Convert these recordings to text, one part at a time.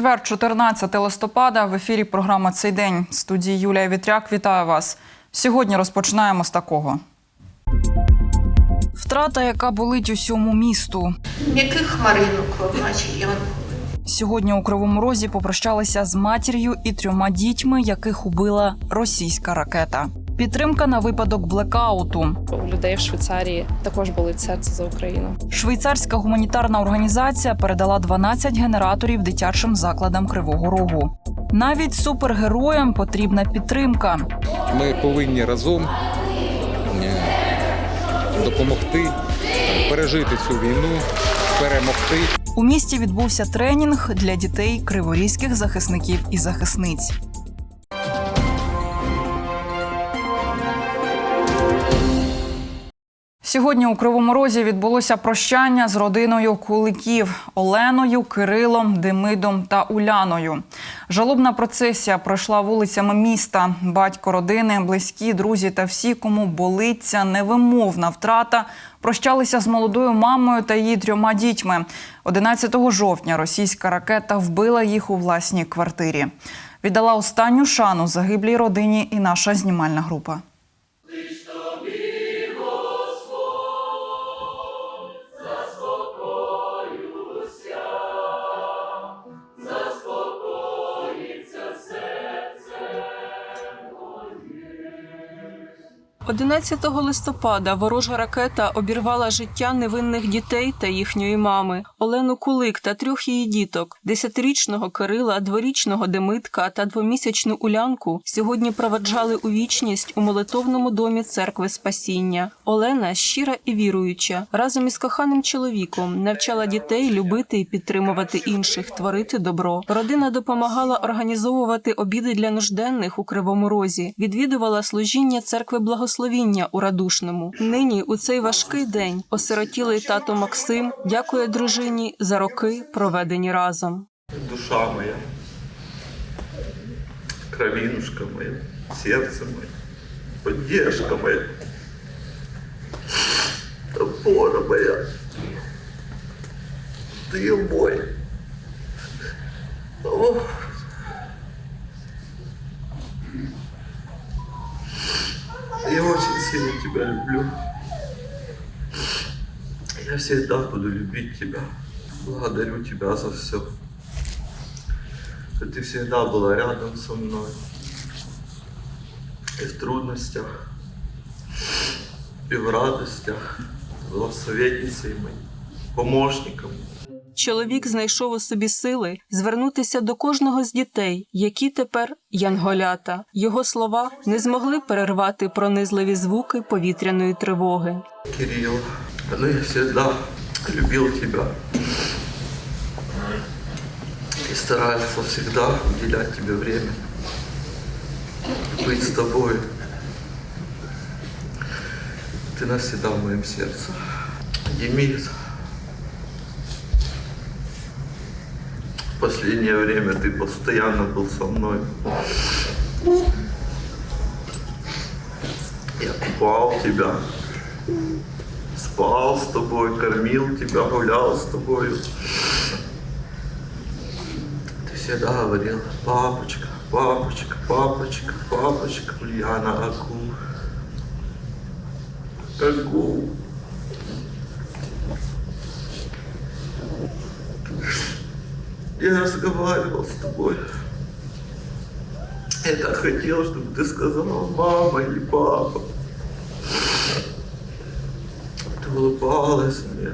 четвер, 14 листопада. В ефірі програма цей день. Студії Юлія Вітряк. Вітаю вас. Сьогодні розпочинаємо з такого. Втрата, яка болить усьому місту. Яких хмаринок наче янголи? Сьогодні у Кривому Розі попрощалися з матір'ю і трьома дітьми, яких убила російська ракета. Підтримка на випадок блекауту. У людей в Швейцарії також болить серце за Україну. Швейцарська гуманітарна організація передала 12 генераторів дитячим закладам Кривого Рогу. Навіть супергероям потрібна підтримка. Ми повинні разом е, допомогти пережити цю війну, перемогти. У місті відбувся тренінг для дітей криворізьких захисників і захисниць. Сьогодні у Кривому Розі відбулося прощання з родиною Куликів Оленою, Кирилом, Демидом та Уляною. Жалобна процесія пройшла вулицями міста. Батько родини, близькі, друзі та всі, кому болить ця невимовна втрата, прощалися з молодою мамою та її трьома дітьми. 11 жовтня російська ракета вбила їх у власній квартирі. Віддала останню шану загиблій родині і наша знімальна група. – 11 листопада ворожа ракета обірвала життя невинних дітей та їхньої мами Олену Кулик та трьох її діток: десятирічного Кирила, дворічного Демитка та двомісячну Улянку. Сьогодні проведжали у вічність у молитовному домі церкви Спасіння. Олена щира і віруюча, разом із коханим чоловіком навчала дітей любити і підтримувати інших, творити добро. Родина допомагала організовувати обіди для нужденних у Кривому Розі, відвідувала служіння церкви благословіння у Радушному. Нині у цей важкий день осиротілий тато Максим дякує дружині за роки, проведені разом. душа моя, кровинушка моя, сердце мое, поддержка моя, опора моя, ты мой. Ох. Я очень сильно тебя люблю. Я всегда буду любить тебя. Благодарю тебя за все. Что ты всегда была рядом со мной. И в трудностях, и в радостях. Была советницей моей, помощником. Чоловік знайшов у собі сили звернутися до кожного з дітей, які тепер янголята. Його слова не змогли перервати пронизливі звуки повітряної тривоги. Кирилл, ну я всегда любил тебя. И старался всегда уделять тебе время. Быть с тобой. Ты навсегда в моем сердце. Демид. Последнее время ты постоянно был со мной. Я купал тебя, спал с тобой, кормил тебя, гулял с тобой. Ты всегда говорил, папочка, папочка, папочка, папочка, Ульяна, аку. Аку. Я разговаривал с тобой. Я так хотел, чтобы ты сказала мама или папа. Ты улыбалась мне.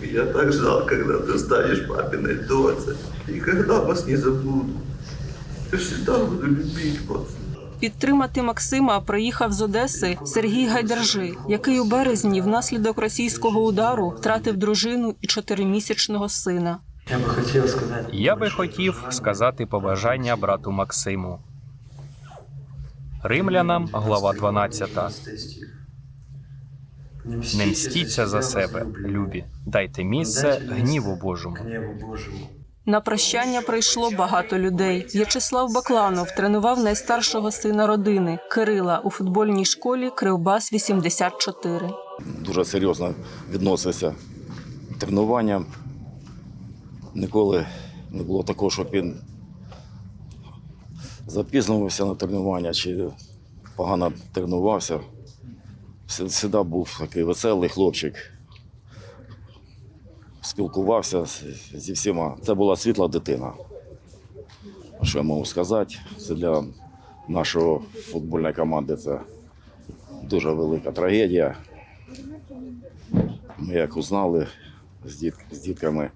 Я так ждал, когда ты станешь папиной дочей. И когда вас не забуду. Я всегда буду любить вас. Підтримати Максима приїхав з Одеси Сергій Гайдаржи, який у березні внаслідок російського удару втратив дружину і чотиримісячного сина. Я би хотів сказати. Я би хотів сказати побажання брату Максиму. Римлянам, глава 12. Не мстіться за себе, любі. Дайте місце гніву Божому. На прощання прийшло багато людей. В'ячеслав Бакланов тренував найстаршого сина родини Кирила у футбольній школі Кривбас 84. Дуже серйозно відносився тренуванням. Ніколи не було такого, щоб він запізнювався на тренування чи погано тренувався. Завжди був такий веселий хлопчик. Спілкувався зі всіма. Це була світла дитина. Що я можу сказати? Це для нашої футбольної команди це дуже велика трагедія. Ми як узнали з, діт, з дітками,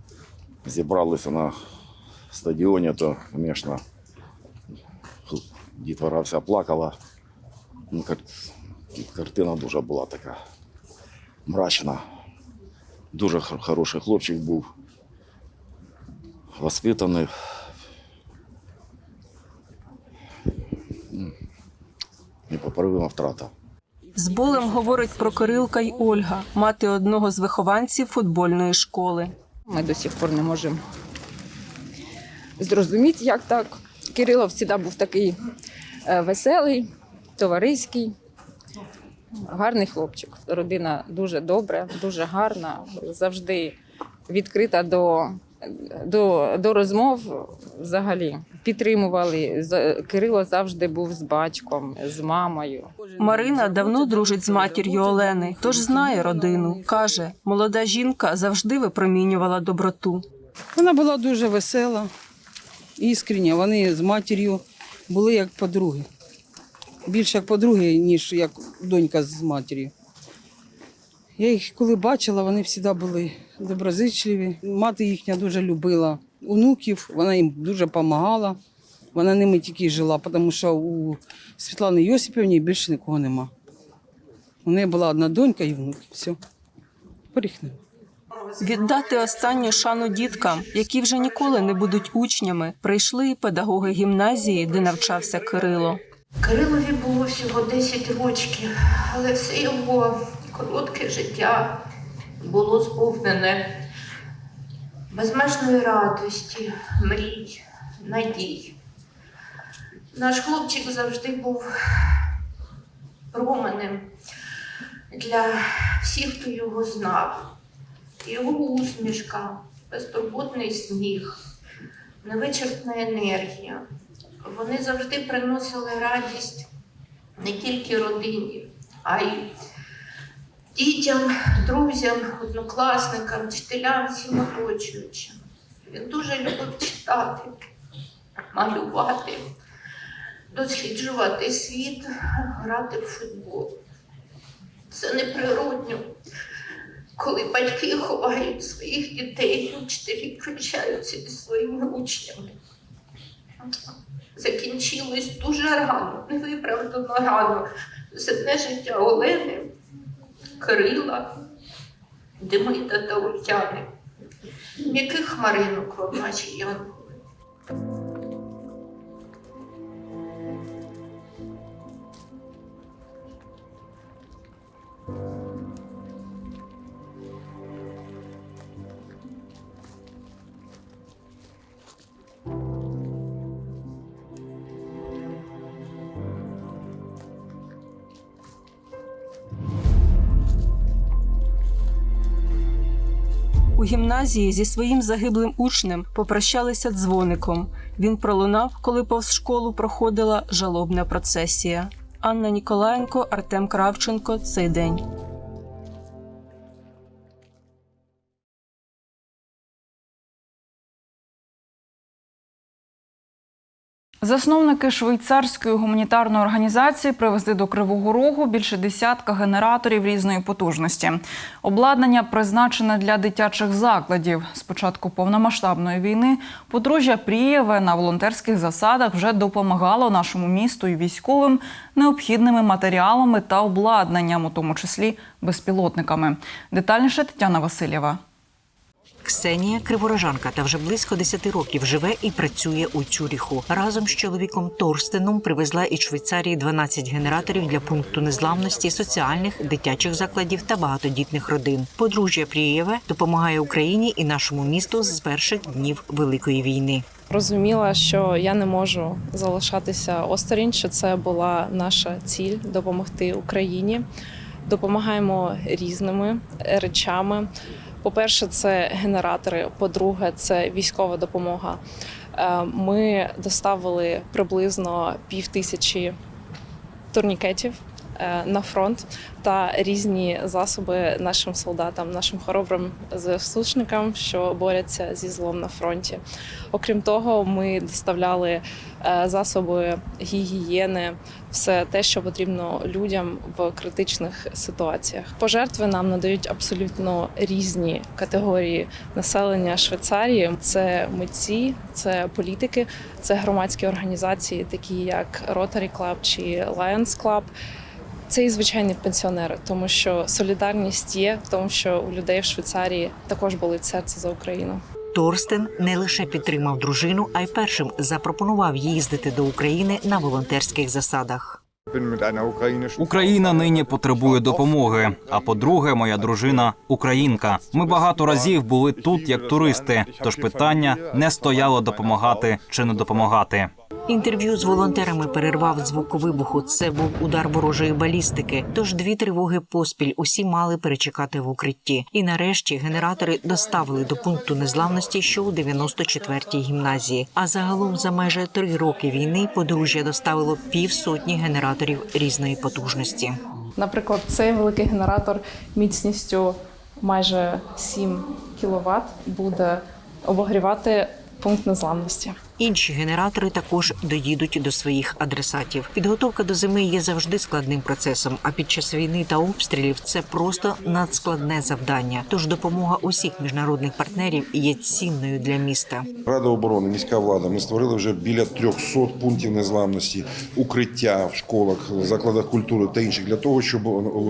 зібралися на стадіоні, то, звісно, дітвора вся плакала. Ну. Картина дуже була така мрачна. Дуже хороший хлопчик був, воспитаний. Непоправима втрата. З болем говорить про Кирилка й Ольга, мати одного з вихованців футбольної школи. Ми до сих пор не можемо зрозуміти, як так. Кирило завжди був такий е, веселий, товариський, гарний хлопчик. Родина дуже добра, дуже гарна, завжди відкрита до, до, до розмов взагалі. Підтримували. Кирило завжди був з батьком, з мамою. Марина давно дружить з матір'ю Олени, тож знає родину. Каже, молода жінка завжди випромінювала доброту. Вона була дуже весела, іскрення. Вони з матір'ю були як подруги. Більше як подруги, ніж як донька з матір'ю. Я їх коли бачила, вони завжди були доброзичливі. Мати їхня дуже любила онуків, вона їм дуже допомагала. Вона ними тільки жила, тому що у Світлани Йосипівні більше нікого нема. У неї була одна донька і внук. Все. Поріхнемо. Віддати останню шану діткам, які вже ніколи не будуть учнями, прийшли і педагоги гімназії, де навчався Кирило. Кирилові було всього 10 років, але все його коротке життя було сповнене безмежної радості, мрій, надій. Наш хлопчик завжди був променем для всіх, хто його знав. Його усмішка, безтурботний сміх, невичерпна енергія. Вони завжди приносили радість не тільки родині, а й дітям, друзям, однокласникам, вчителям, всім оточуючим. Він дуже любив читати, малювати, досліджувати світ, грати в футбол. Це неприродньо, коли батьки ховають своїх дітей, вчителі прощаються зі своїми учнями закінчилось дуже рано, невиправдано рано. Земне життя Олени, Кирила, Демида та Ульяни. М'яких хмаринок вам наші янголи. Гімназії зі своїм загиблим учнем попрощалися дзвоником. Він пролунав, коли повз школу проходила жалобна процесія. Анна Ніколаєнко, Артем Кравченко. Цей день. Засновники швейцарської гуманітарної організації привезли до Кривого Рогу більше десятка генераторів різної потужності. Обладнання призначене для дитячих закладів. З початку повномасштабної війни подружжя Прієве на волонтерських засадах вже допомагало нашому місту і військовим необхідними матеріалами та обладнанням, у тому числі безпілотниками. Детальніше Тетяна Васильєва. Ксенія криворожанка та вже близько 10 років живе і працює у Цюріху. Разом з чоловіком Торстеном привезла із Швейцарії 12 генераторів для пункту незламності, соціальних, дитячих закладів та багатодітних родин. Подружжя Прієве допомагає Україні і нашому місту з перших днів великої війни. Розуміла, що я не можу залишатися осторонь, що це була наша ціль допомогти Україні. допомагаємо різними речами. По-перше, це генератори. По-друге, це військова допомога. Е, Ми доставили приблизно пів тисячі турнікетів на фронт та різні засоби нашим солдатам, нашим хоробрим ЗСУшникам, що борються зі злом на фронті. Окрім того, ми доставляли е, засоби гігієни, все те, що потрібно людям в критичних ситуаціях. Пожертви нам надають абсолютно різні категорії населення Швейцарії. Це митці, це політики, це громадські організації, такі як Rotary Club чи Lions Club. Це і звичайні пенсіонери, тому що солідарність є в тому, що у людей в Швейцарії також болить серце за Україну. Торстен не лише підтримав дружину, а й першим запропонував їздити до України на волонтерських засадах. Україна нині потребує допомоги. А по-друге, моя дружина українка. Ми багато разів були тут як туристи. Тож питання не стояло допомагати чи не допомагати. Інтерв'ю з волонтерами перервав звук вибуху. Це був удар ворожої балістики. Тож дві тривоги поспіль усі мали перечекати в укритті. І нарешті генератори доставили до пункту незламності, що у 94-й гімназії. А загалом за майже три роки війни подружжя доставило півсотні генераторів різної потужності. Наприклад, цей великий генератор міцністю майже 7 кВт буде обогрівати пункт незламності. Інші генератори також доїдуть до своїх адресатів. Підготовка до зими є завжди складним процесом. А під час війни та обстрілів це просто надскладне завдання. Тож допомога усіх міжнародних партнерів є цінною для міста. Рада оборони, міська влада. Ми створили вже біля 300 пунктів незламності, укриття в школах, закладах культури та інших для того, щоб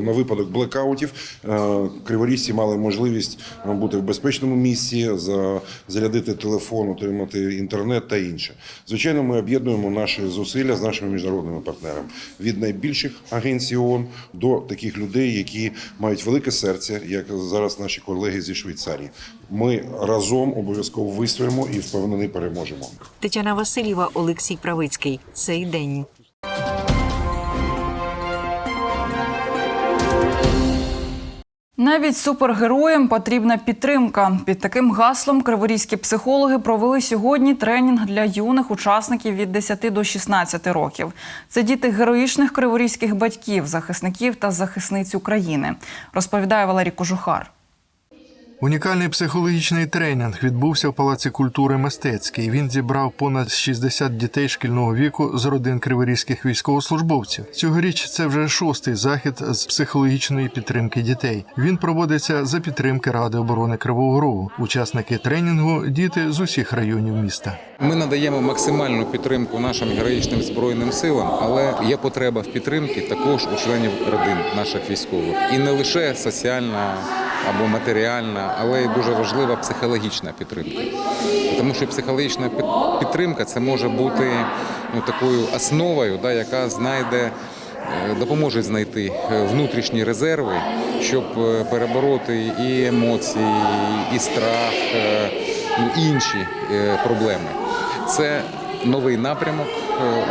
на випадок блекаутів е, криворіжці мали можливість бути в безпечному місці, за- зарядити телефон, отримати інтернет та інше. Звичайно, ми об'єднуємо наші зусилля з нашими міжнародними партнерами від найбільших агенцій ООН до таких людей, які мають велике серце, як зараз наші колеги зі Швейцарії. Ми разом обов'язково вистоїмо і впевнений переможемо. Тетяна Васильєва, Олексій Правицький. Цей день. Навіть супергероям потрібна підтримка. Під таким гаслом криворізькі психологи провели сьогодні тренінг для юних учасників від 10 до 16 років. Це діти героїчних криворізьких батьків, захисників та захисниць України, розповідає Валерій Кожухар. Унікальний психологічний тренінг відбувся в Палаці культури мистецький. Він зібрав понад 60 дітей шкільного віку з родин криворізьких військовослужбовців. Цьогоріч це вже шостий захід з психологічної підтримки дітей. Він проводиться за підтримки Ради оборони Кривого Рогу. Учасники тренінгу діти з усіх районів міста. Ми надаємо максимальну підтримку нашим героїчним збройним силам, але є потреба в підтримці також у членів родин наших військових, і не лише соціальна або матеріальна, але й дуже важлива психологічна підтримка. Тому що психологічна під- підтримка це може бути ну, такою основою, да, яка знайде. е, Допоможе знайти е, внутрішні резерви, щоб е, перебороти і емоції, і страх, ну, інші проблеми. Це новий напрямок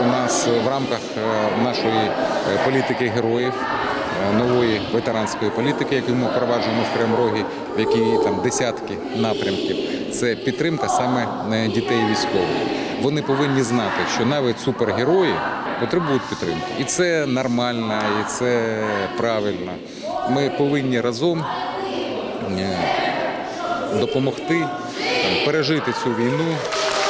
у нас в рамках нашої політики героїв, нової ветеранської політики, яку ми впроваджуємо в Кремрогі, в якій там десятки напрямків. Це підтримка саме е, дітей військових. Вони повинні знати, що навіть супергерої потребують підтримки, і це нормально, і це правильно. Ми повинні разом е, допомогти пережити цю війну,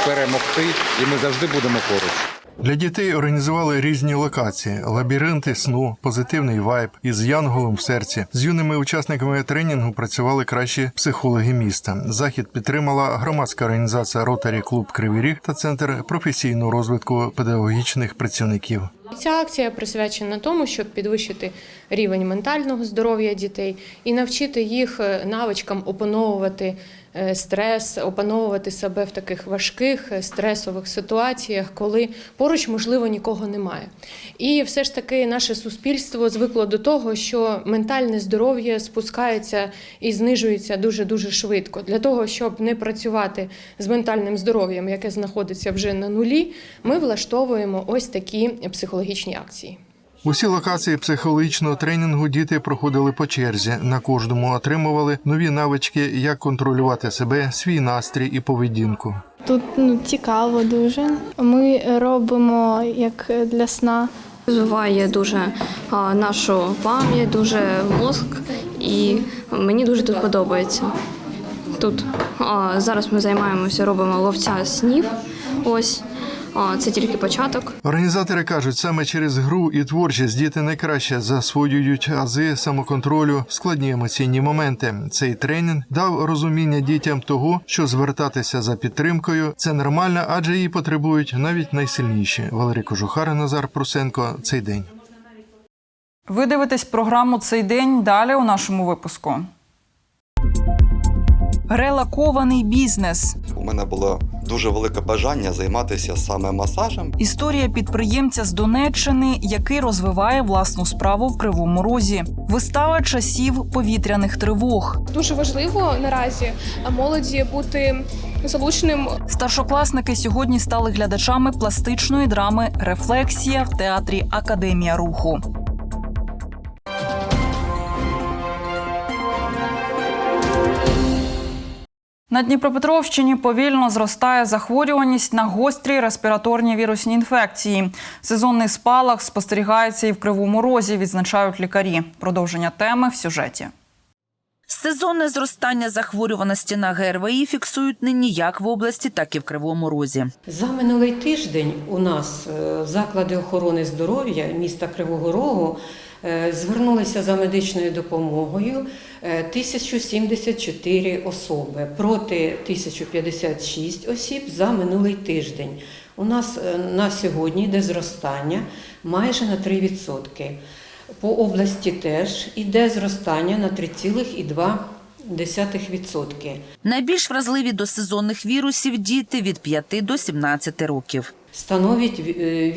перемогти, і ми завжди будемо поруч. Для дітей організували різні локації: лабіринти сну, позитивний вайб із янголом в серці. З юними учасниками тренінгу працювали кращі психологи міста. Захід підтримала громадська організація Ротарі Клуб Кривий Ріг та центр професійного розвитку педагогічних працівників. Ця акція присвячена тому, щоб підвищити рівень ментального здоров'я дітей і навчити їх е, навичкам опановувати стрес, опановувати себе в таких важких е, стресових ситуаціях, коли поруч, можливо, нікого немає. І все ж таки наше суспільство звикло до того, що ментальне здоров'я спускається і знижується дуже дуже швидко. Для того, щоб не працювати з ментальним здоров'ям, яке знаходиться вже на нулі, ми влаштовуємо ось такі психологічні акції. Усі локації психологічного тренінгу діти проходили по черзі. На кожному отримували нові навички, як контролювати себе, свій настрій і поведінку. Тут ну, цікаво дуже. Ми робимо як для сна. Розвиває дуже а, нашу пам'ять, дуже мозк, і мені дуже тут подобається. Тут а, зараз ми займаємося, робимо ловця снів. Ось це тільки початок. Організатори кажуть, саме через гру і творчість діти найкраще засвоюють ази самоконтролю, складні емоційні моменти. Цей тренінг дав розуміння дітям того, що звертатися за підтримкою це нормально, адже її потребують навіть найсильніші. Валерій Кожухар, Назар Прусенко. Цей день. Ви дивитесь програму цей день далі у нашому випуску. Релакований бізнес. У мене було дуже велике бажання займатися саме масажем. Історія підприємця з Донеччини, який розвиває власну справу в Кривому Розі. Вистава часів повітряних тривог. Дуже важливо наразі молоді бути залученим. Старшокласники сьогодні стали глядачами пластичної драми Рефлексія в театрі Академія руху. На Дніпропетровщині повільно зростає захворюваність на гострі респіраторні вірусні інфекції. Сезонний спалах спостерігається і в Кривому Розі, відзначають лікарі. Продовження теми в сюжеті. Сезонне зростання захворюваності на ГРВІ фіксують нині як в області, так і в Кривому Розі. За минулий тиждень у нас е, заклади охорони здоров'я міста Кривого Рогу звернулися за медичною допомогою е, 1074 особи проти 1056 осіб за минулий тиждень. У нас е, на сьогодні йде зростання майже на 3%. По області теж іде зростання на 3,2%. Найбільш вразливі до сезонних вірусів діти від 5 до 17 років. Становить е,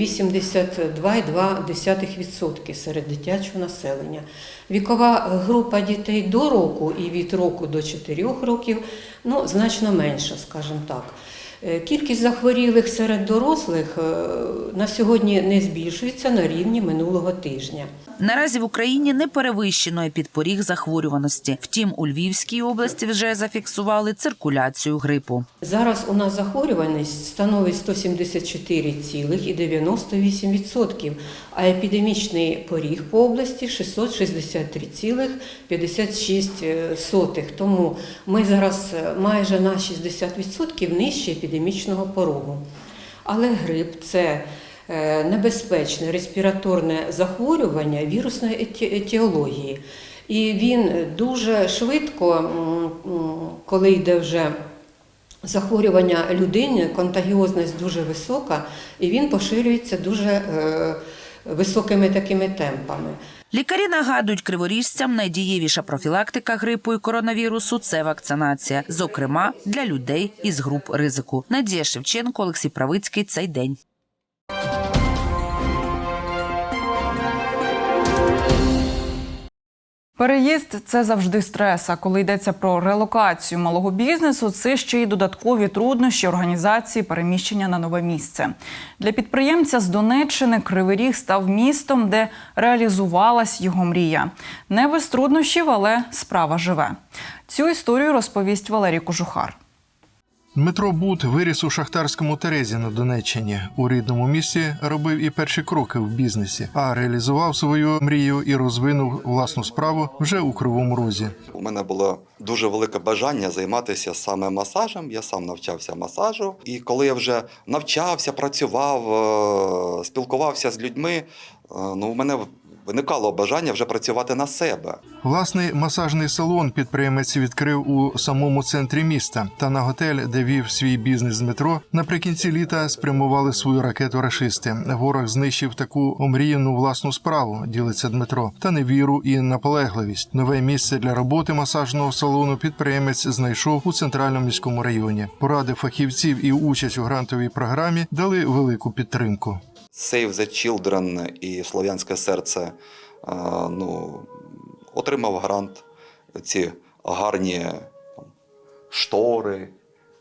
82,2% серед дитячого населення. Вікова група дітей до року і від року до 4 років ну, значно менша, скажімо так. Е, Кількість захворілих серед дорослих е, на сьогодні не збільшується на рівні минулого тижня. Наразі в Україні не перевищено епідпоріг захворюваності. Втім, у Львівській області вже зафіксували циркуляцію грипу. Зараз у нас захворюваність становить 174,98%, а епідемічний поріг по області 663,56%. Тому ми зараз е, майже на 60% нижче епідемічного порогу. Але грип це е, небезпечне респіраторне захворювання вірусної етіології. І він дуже швидко, коли йде вже захворювання людини, контагіозність дуже висока, і він поширюється дуже е, високими такими темпами. Лікарі нагадують криворіжцям, найдієвіша профілактика грипу і коронавірусу це вакцинація, зокрема для людей із груп ризику. Надія Шевченко, Олексій Правицький. Цей день. Переїзд це завжди стрес. А коли йдеться про релокацію малого бізнесу, це ще й додаткові труднощі організації переміщення на нове місце. Для підприємця з Донеччини Кривий Ріг став містом, де реалізувалась його мрія. Не без труднощів, але справа живе. Цю історію розповість Валерій Кожухар. Дмитро Бут виріс у шахтарському Терезі на Донеччині. У рідному місті робив і перші кроки в бізнесі, а реалізував свою мрію і розвинув власну справу вже у Кривому Розі. У мене було дуже велике бажання займатися саме масажем. Я сам навчався масажу. І коли я вже навчався, працював, е, спілкувався з людьми, е, ну, у мене виникало бажання вже працювати на себе. Власний масажний салон підприємець відкрив у самому центрі міста. Та на готель, де вів свій бізнес Дмитро, наприкінці літа спрямували свою ракету рашисти. Ворог знищив таку омріяну власну справу, ділиться Дмитро, та невіру і наполегливість. Нове місце для роботи масажного салону підприємець знайшов у центральному міському районі. Поради фахівців і участь у грантовій програмі дали велику підтримку. Save the Children і Слов'янське серце е, ну, отримав грант. Ці гарні штори,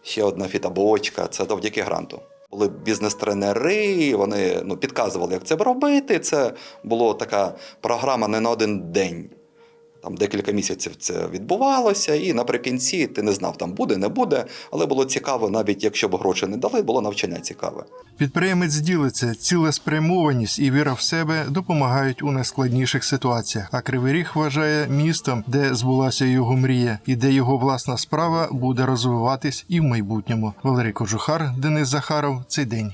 ще одна фітабочка. Це завдяки гранту. Були бізнес-тренери, вони ну, підказували, як це робити. Це була така програма не на один день. Там декілька місяців це відбувалося, і наприкінці ти не знав, там буде, не буде. Але було цікаво, навіть якщо б гроші не дали, було навчання цікаве. Підприємець ділиться, цілеспрямованість і віра в себе допомагають у найскладніших ситуаціях. А Кривий Ріг вважає містом, де збулася його мрія, і де його власна справа буде розвиватись і в майбутньому. Валерій Кожухар, Денис Захаров. Цей день.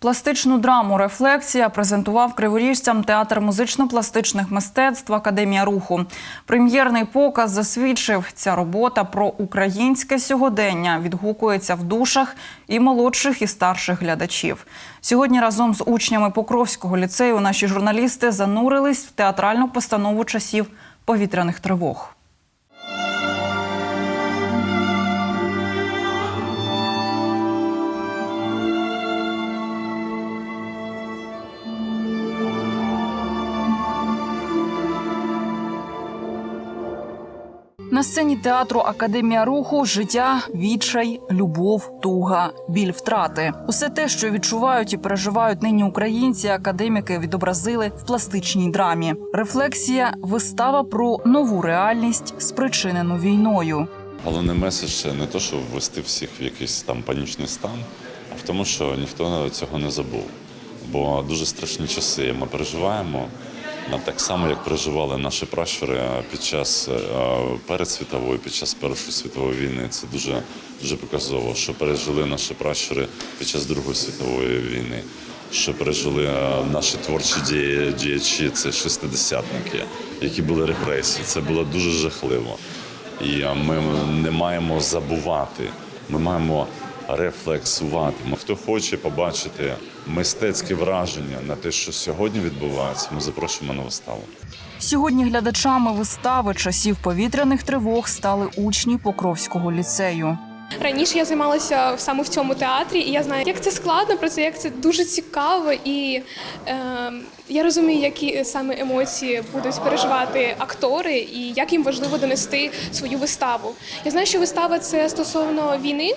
Пластичну драму Рефлексія презентував криворіжцям театр музично-пластичних мистецтв Академія руху. Прем'єрний показ засвідчив, ця робота про українське сьогодення відгукується в душах і молодших, і старших глядачів. Сьогодні разом з учнями Покровського ліцею наші журналісти занурились в театральну постанову часів повітряних тривог. На сцені театру Академія руху життя, відчай, любов, туга, біль втрати усе те, що відчувають і переживають нині українці, академіки відобразили в пластичній драмі. Рефлексія вистава про нову реальність, спричинену війною. Головний меседж не то, щоб ввести всіх в якийсь там панічний стан, а в тому, що ніхто цього не забув. Бо дуже страшні часи ми переживаємо. Так само, як переживали наші пращури під час е, перед світової, під час Першої світової війни. Це дуже дуже показово, що пережили наші пращури під час Другої світової війни, що пережили е, наші творчі діячі, це шестидесятники, які були репресії. Це було дуже жахливо. І е, ми не маємо забувати. Ми маємо рефлексувати. Хто хоче побачити мистецьке враження на те, що сьогодні відбувається, ми запрошуємо на виставу. Сьогодні глядачами вистави часів повітряних тривог стали учні Покровського ліцею. Раніше я займалася саме в цьому театрі, і я знаю, як це складно, про це як це дуже цікаво, і е, я розумію, які саме емоції будуть переживати актори, і як їм важливо донести свою виставу. Я знаю, що вистава це стосовно війни.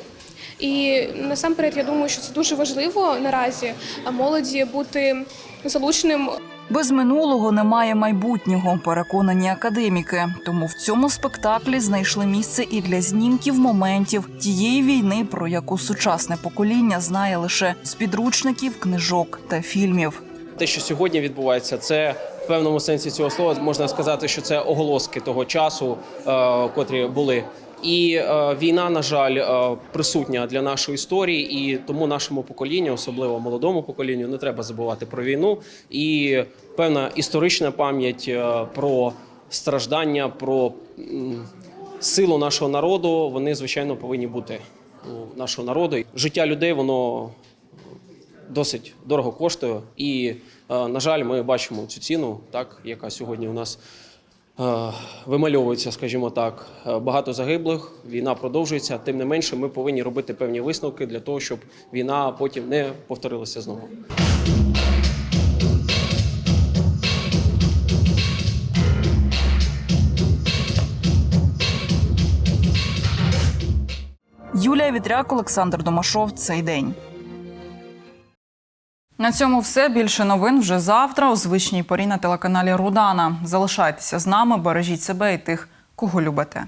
І насамперед я думаю, що це дуже важливо наразі молоді бути залученим Без минулого немає майбутнього, переконані академіки. Тому в цьому спектаклі знайшли місце і для знімків моментів тієї війни, про яку сучасне покоління знає лише з підручників, книжок та фільмів. Те, що сьогодні відбувається, це в певному сенсі цього слова можна сказати, що це оголоски того часу, е, котрі були. І е, війна, на жаль, е, присутня для нашої історії, і тому нашому поколінню, особливо молодому поколінню, не треба забувати про війну. І певна історична пам'ять е, про страждання, про м, силу нашого народу. Вони звичайно повинні бути у нашого народу. Життя людей воно досить дорого коштує. І, е, на жаль, ми бачимо цю ціну, так, яка сьогодні у нас вимальовується, скажімо так. Е, Багато загиблих, війна продовжується. Тим не менше, ми повинні робити певні висновки для того, щоб війна потім не повторилася знову. Юлія Вітряк, Олександр Домашов. Цей день. На цьому все. Більше новин вже завтра у звичній порі на телеканалі Рудана. Залишайтеся з нами, бережіть себе і тих, кого любите.